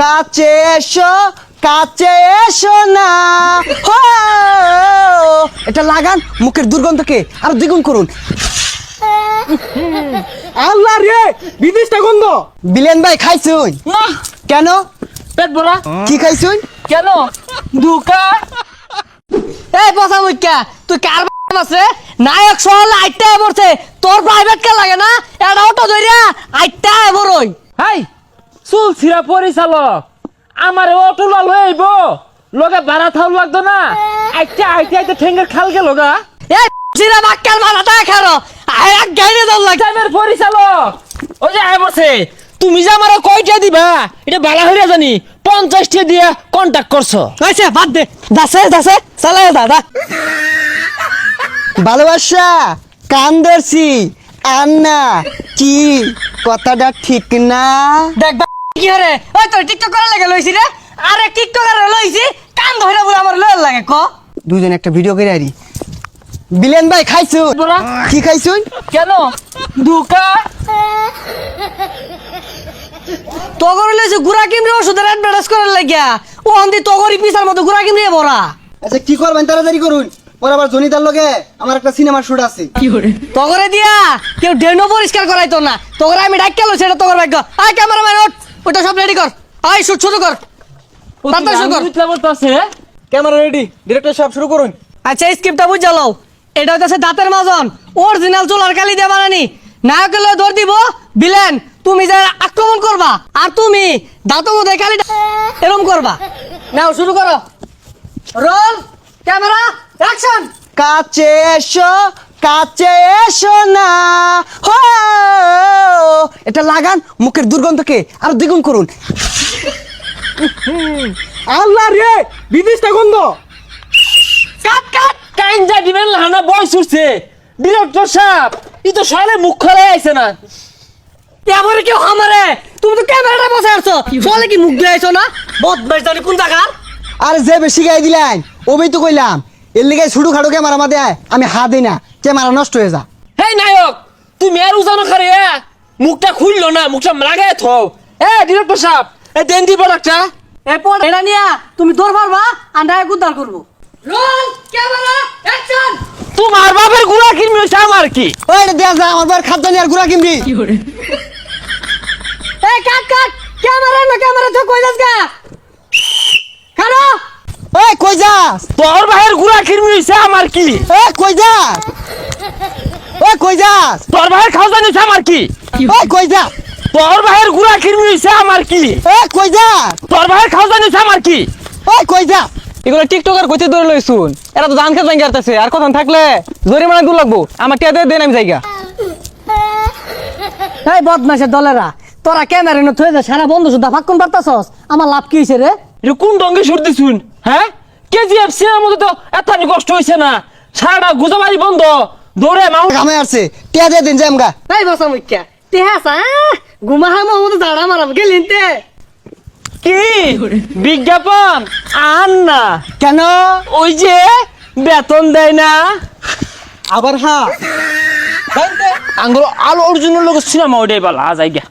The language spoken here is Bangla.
কাছে এসো কাছে এসো না। হো! এটা লাগান মুখের দুর্গন্ধকে আর দ্বিগুণ করুন। আল্লাহ রে বিদেশটা গন্ধ। বিলেন ভাই খাইছুন? কেন? পেট ভরা। কি খাইছুন? কেন? দুকা এই পচা মুখ্যা তুই কার আছে? নায়ক সহলে আইটা পড়ছে। তোর প্রাইভেট কার লাগে না? এটা অটো ধরিয়া আইটা বড়ই হাই চুল ছিড়া পরিচালক আমার অটো লাল হয়ে আইব লগে ভাড়া থাও লাগতো না। আইতে আইতে আইতে ঠেঙ্গের খাল গেল গা এই সিরা বাক্কার মাথাটা খারো আই এক গাইরে দল লাগে। টাইমের পরিচালক ওই যে আয় বসে তুমি যে আমার কয়টা দিবা এটা বালা হইরা জানি পঞ্চাশটা দিয়ে কন্টাক্ট করছ হইছে বাদ দে। দাসে দাসে চালাই দাদা ভালোবাসা কান ধরছি আর না কি? কথাটা ঠিক না? দেখ বা কি হরে ওই তোর টিকটক করার লাগে লইছি রে। আরে টিকটক করে লইছি কান ধরে বলে আমার লয় লাগে ক? দুজন একটা ভিডিও করে আরি বিলেন ভাই খাইছুন? বলা? কি খাইছুন? কেন? দুকা তগর লইছে গুড়া কিমরে ওষুধের অ্যাডভার্টাইজ করার লাগিয়া। ও অন্দি তগরি পিসার মতো গুড়া কিমরে ভরা আচ্ছা কি করবেন? তাড়াতাড়ি করুন। পরে আবার জনিতার লগে আমার একটা সিনেমার শুট আছে। তগরে দিয়া কেউ ডেনো পরিষ্কার করাইতো না। তগরে আমি ডাক কেলো সেটা তগর ভাগ্য। আয় ক্যামেরাম্যান ওঠ। ওটা সব রেডি কর। আয় শুট শুরু কর। তাড়াতাড়ি শুরু কর। বলতেছে? ক্যামেরা রেডি ডিরেক্টর সাহেব শুরু করুন। আচ্ছা স্ক্রিপ্টটা বুঝ জ্বালাও এটা হচ্ছে দাঁতের মাজন। অরিজিনাল চুলার কালি দিয়ে বানানি। নায়কের লয়ে দৌড় দিব বিলেন তুমি যে আক্রমণ করবা আর তুমি দাঁতও মধ্যে কালিটা এরম করবা। নাও শুরু করো। রোল ক্যামেরা অ্যাকশন কাছে এসো কাছে এসো না। হো। এটা লাগান মুখের দুর্গন্ধকে আরও দ্বিগুণ করুন। আল্লাহ রে বিদেশটা গন্ধ। কাট কাট দিবেন লানা বয়স উঠছে ডিরেক্টর সাহেব ই তো সালে মুখ খোলাই আইছে না। এবারে কেউ আমারে তুমি তো ক্যামেরাটা বসে আছো। চলে কি মুখ দিয়ে আইছো না? বদমাইশ জানি কোন জায়গার। আর যে বেশি গাই দিলেন ওবেই তো কইলাম। এর লিগে ছুটু খাড়ু ক্যামেরা মাদে আমি হাত দিই না। ক্যামেরা নষ্ট হয়ে যা। হেই নায়ক তুমি আর উজানো খারে মুখটা খুললো না মুখটা লাগাই থও। এ ডিরেক্টর সাহেব এ দেন দিব একটা এরপর এটা নিয়া তুমি দৌড় পারবা আর নায়ক উদ্ধার করব। রোল ক্যামেরা অ্যাকশন তোমার বাপের গুড়া কিনবি হইছে আমার কি? ওই দেয়া যা আমার খাদ্য নিয়ে আর গুড়া কিনবি। এই কাট কাট! ক্যামেরা না ক্যামেরা তো কই যাস গা? খানো ওই কই যাস? তোর ভাইয়ের গুড়া কিনবি হইছে আমার কি? ওই কই যাস? ওই কই যাস? তোর ভাইয়ের খাওয়া জানিস আমার কি? ওই কই যাস তোর ভাইয়ের গুড়া কিনবি হইছে আমার কি? ওই কই যাস তোর ভাইয়ের খাওয়া জানিস আমার কি? ওই কই যাস এগুলো টিকটকার কইতে ধরে লইছুন এরা তো ধান খেত ভাঙ্গি আসতেছে আর কথা থাকলে জরিমানা দূর লাগবো। আমার টিয়া দিয়ে দেন আমি জায়গা। এই বদমাশের দলেরা তোরা ক্যামেরা নো থয়ে যা সারা বন্ধু সুদ্ধা ফাক্কুন পারতাছস? আমার লাভ কি হইছে রে? এটা কোন ডঙ্গে সরতে শুন হ্যাঁ? কেজিএফ সিনেমার মধ্যে তো এত কষ্ট হয়েছে না। সারাটা গুজামারি বন্ধ। দৌড়ে মাউ। কামে আসছে। টিয়া দিয়ে দিন যাম আমগা এই বসা মুখ্যা। তে হাসা গুমা হা মতো দাঁড়া মারাম। গেলিন তে। কি? বিজ্ঞাপন? আন না। কেন? ওই যে বেতন দেয় না। আবার হ্যাঁ আঙ্গুল আলো অর্জুনের লোক সিনেমা ওইটাই বলা যাই গা